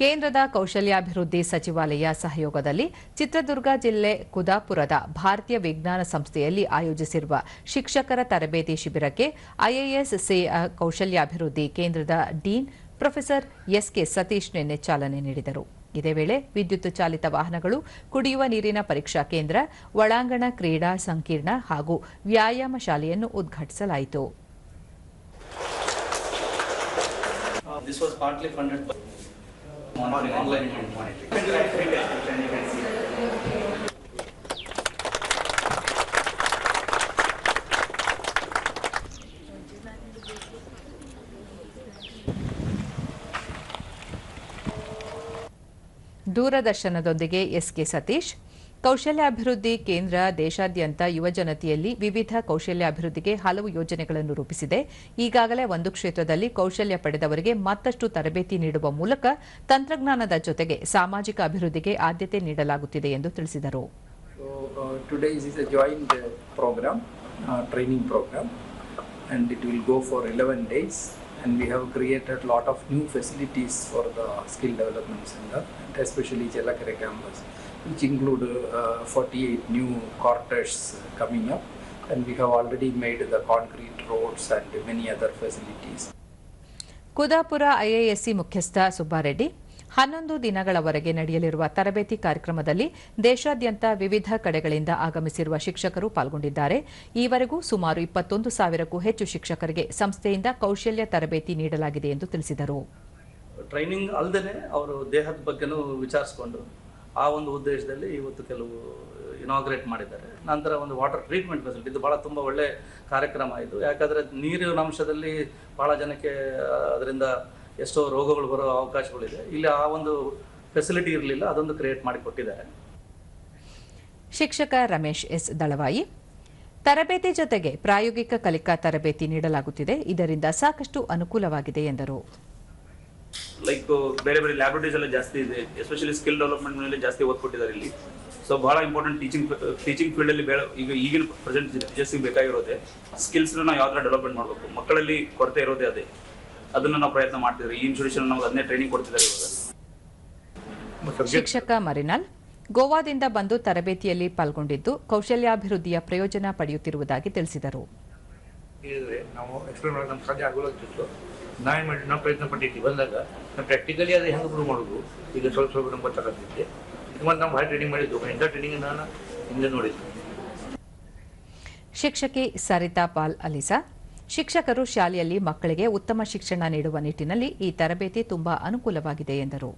ಕೇಂದ್ರದ ಕೌಶಲ್ಯಾಭಿವೃದ್ಧಿ ಸಚಿವಾಲಯ ಸಹಯೋಗದಲ್ಲಿ ಚಿತ್ರದುರ್ಗ ಜಿಲ್ಲೆ ಕುದಾಪುರದ ಭಾರತೀಯ ವಿಜ್ಞಾನ ಸಂಸ್ಥೆಯಲ್ಲಿ ಆಯೋಜಿಸಿರುವ ಶಿಕ್ಷಕರ ತರಬೇತಿ ಶಿಬಿರಕ್ಕೆ ಐಎಎಸ್ ಸಿ ಕೌಶಲ್ಯಾಭಿವೃದ್ಧಿ ಕೇಂದ್ರದ ಡೀನ್ ಪ್ರೊಫೆಸರ್ ಎಸ್ಕೆ ಸತೀಶ್ ನಿನ್ನೆ ಚಾಲನೆ ನೀಡಿದರು. ಇದೇ ವೇಳೆ ವಿದ್ಯುತ್ ಚಾಲಿತ ವಾಹನಗಳು, ಕುಡಿಯುವ ನೀರಿನ ಪರೀಕ್ಷಾ ಕೇಂದ್ರ, ಒಳಾಂಗಣ ಕ್ರೀಡಾ ಸಂಕೀರ್ಣ ಹಾಗೂ ವ್ಯಾಯಾಮ ಶಾಲೆಯನ್ನು ಉದ್ಘಾಟಿಸಲಾಯಿತು. ದೂರದರ್ಶನದೊಂದಿಗೆ ಎಸ್ ಕೆ ಸತೀಶ್. ಕೌಶಲ್ಯಾಭಿವೃದ್ಧಿ ಕೇಂದ್ರ ದೇಶಾದ್ಯಂತ ಯುವ ಜನತಿಯಲ್ಲಿ ವಿವಿಧ ಕೌಶಲ್ಯ ಅಭಿವೃದ್ಧಿಗೆ ಹಲವು ಯೋಜನೆಗಳನ್ನು ರೂಪಿಸಿದೆ. ಈಗಾಗಲೇ ಒಂದು ಕ್ಷೇತ್ರದಲ್ಲಿ ಕೌಶಲ್ಯ ಪಡೆದವರಿಗೆ ಮತ್ತಷ್ಟು ತರಬೇತಿ ನೀಡುವ ಮೂಲಕ ತಂತ್ರಜ್ಞಾನದ ಜೊತೆಗೆ ಸಾಮಾಜಿಕ ಅಭಿವೃದ್ಧಿಗೆ ಆದ್ಯತೆ ನೀಡಲಾಗುತ್ತಿದೆ ಎಂದು ತಿಳಿಸಿದರು. And we have created training lot and it go for eleven days and center, created lot of new facilities for the skill which include uh, 48 new quarters uh, coming up. And we have already made the concrete roads and many other facilities. Kudapura IASC ಮುಖ್ಯಸ್ಥ ಸುಬ್ಬಾರೆಡ್ಡಿ ಹನ್ನೊಂದು ದಿನಗಳವರೆಗೆ ನಡೆಯಲಿರುವ ತರಬೇತಿ ಕಾರ್ಯಕ್ರಮದಲ್ಲಿ ದೇಶಾದ್ಯಂತ ವಿವಿಧ ಕಡೆಗಳಿಂದ ಆಗಮಿಸಿರುವ ಶಿಕ್ಷಕರು ಪಾಲ್ಗೊಂಡಿದ್ದಾರೆ ಈವರೆಗೂ ಸುಮಾರು ಇಪ್ಪತ್ತೊಂದು ಸಾವಿರಕ್ಕೂ ಹೆಚ್ಚು ಶಿಕ್ಷಕರಿಗೆ ಸಂಸ್ಥೆಯಿಂದ ಕೌಶಲ್ಯ ತರಬೇತಿ ನೀಡಲಾಗಿದೆ ಎಂದು ತಿಳಿಸಿದರು ಟ್ರೈನಿಂಗ್ ಅಲ್ಲದೆ ಅವರು ದೇಹದ ಬಗ್ಗೆನೂ ವಿಚಾರಿಸ್ಕೊಂಡು ಆ ಒಂದು ಉದ್ದೇಶದಲ್ಲಿ ಇವತ್ತು ಕೆಲವು ಇನಾಗ್ರೇಟ್ ಮಾಡಿದ್ದಾರೆ. ನಂತರ ಒಂದು ವಾಟರ್ ಟ್ರೀಟ್ಮೆಂಟ್ ಫೆಸಿಲಿಟಿ ಇದು ಭಾಳ ತುಂಬ ಒಳ್ಳೆ ಕಾರ್ಯಕ್ರಮ ಇದು. ಯಾಕಂದರೆ ನೀರಿನ ಅಂಶದಲ್ಲಿ ಭಾಳ ಜನಕ್ಕೆ ಅದರಿಂದ ಎಷ್ಟೋ ರೋಗಗಳು ಬರೋ ಅವಕಾಶಗಳಿದೆ. ಇಲ್ಲಿ ಆ ಒಂದು ಫೆಸಿಲಿಟಿ ಇರಲಿಲ್ಲ, ಅದೊಂದು ಕ್ರಿಯೇಟ್ ಮಾಡಿಕೊಟ್ಟಿದ್ದಾರೆ ಶಿಕ್ಷಕ ರಮೇಶ್ ಎಸ್ ದಳವಾಯಿ, ತರಬೇತಿ ಜೊತೆಗೆ ಪ್ರಾಯೋಗಿಕ ಕಲಿಕಾ ತರಬೇತಿ ನೀಡಲಾಗುತ್ತಿದೆ. ಇದರಿಂದ ಸಾಕಷ್ಟು ಅನುಕೂಲವಾಗಿದೆ ಎಂದರು. ಲೈಕ್ ಬೇರೆ ಬೇರೆ ಲ್ಯಾಬ್ರೇಟರೀಸ್ ಎಲ್ಲ ಜಾಸ್ತಿ ಇದೆ ಎಸ್ಪೆಷಲಿ ಸ್ಕಿಲ್ ಡೆವಲಪ್ಮೆಂಟ್ ಮೇಲೆ ಜಾಸ್ತಿ ಒತ್ತು ಕೊಟ್ಟಿದ್ದಾರೆ ಇಲ್ಲಿ. ಸೊ ಬಹಳ ಇಂಪಾರ್ಟೆಂಟ್ ಟೀಚಿಂಗ್ ಟೀಚಿಂಗ್ ಫೀಲ್ಡಲ್ಲಿ ಬೇಡ ಈಗ ಈಗಿನ ಪ್ರೆಸೆಂಟ್ ಟೀಚರ್ಸ್ಗೆ ಬೇಕಾಗಿರೋದೆ ಸ್ಕಿಲ್ಸ್ ನಾವು ಯಾವ ತರ ಡೆವಲಪ್ಮೆಂಟ್ ಮಾಡಬೇಕು. ಮಕ್ಕಳಲ್ಲಿ ಕೊರತೆ ಇರೋದೇ ಅದೇ. ಅದನ್ನ ನಾವು ಪ್ರಯತ್ನ ಮಾಡ್ತಿದ್ರು ಈ ಇನ್ಸ್ಟಿಟ್ಯೂಷನ್ ನಮ್ಗೆ ಅದನ್ನೇ ಟ್ರೈನಿಂಗ್ ಕೊಡ್ತಿದ್ದಾರೆ ಇವಾಗ. ಶಿಕ್ಷಕ ಮರಿನಾಲ್ ಗೋವಾದಿಂದ ಬಂದು ತರಬೇತಿಯಲ್ಲಿ ಪಾಲ್ಗೊಂಡಿದ್ದು ಕೌಶಲ್ಯಾಭಿವೃದ್ಧಿಯ ಪ್ರಯೋಜನ ಪಡೆಯುತ್ತಿರುವುದಾಗಿ ತಿಳಿಸಿದರು. ಹೇಳಿದ್ರೆ ನಾವು ಎಕ್ಸ್ಪ್ಲೇನ್ ಮಾಡೋಕೆ ನಮ್ಗೆ ಸಾಧ್ಯ ನಾವೇನು ಮಾಡಿ ನಾವು ಪ್ರಯತ್ನ ಪಟ್ಟಿದ್ವಿ ಬಂದಾಗ ನಾವು ಪ್ರಾಕ್ಟಿಕಲಿ ಅದು ಹೆಂಗೆ ಪ್ರೂವ್ ಮಾಡೋದು? ಈಗ ಸ್ವಲ್ಪ ಸ್ವಲ್ಪ ನಮ್ಗೆ ಗೊತ್ತಾಗತ್ತಿದ್ದೆ ಮತ್ತು ನಾವು ಭಾಳ ಟ್ರೈನಿಂಗ್ ಮಾಡಿದ್ದು. ಎಂಥ ಟ್ರೈನಿಂಗ್ ನಾನು ಹಿಂದೆ ನೋಡಿದ್ದು. ಶಿಕ್ಷಕಿ ಸರಿತಾ ಪಾಲ್ ಅಲಿಸಾ ಶಿಕ್ಷಕರು ಶಾಲೆಯಲ್ಲಿ ಮಕ್ಕಳಿಗೆ ಉತ್ತಮ ಶಿಕ್ಷಣ ನೀಡುವ ನಿಟ್ಟಿನಲ್ಲಿ ಈ ತರಬೇತಿ ತುಂಬಾ ಅನುಕೂಲವಾಗಿದೆ ಎಂದರು.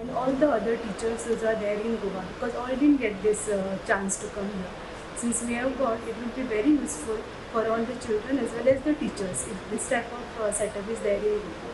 And all the other teachers who are there in Goa? Because all didn't get this uh, chance to come here. Since we have got, it will be very useful for all the children as well as the teachers if this type of uh, setup is there in.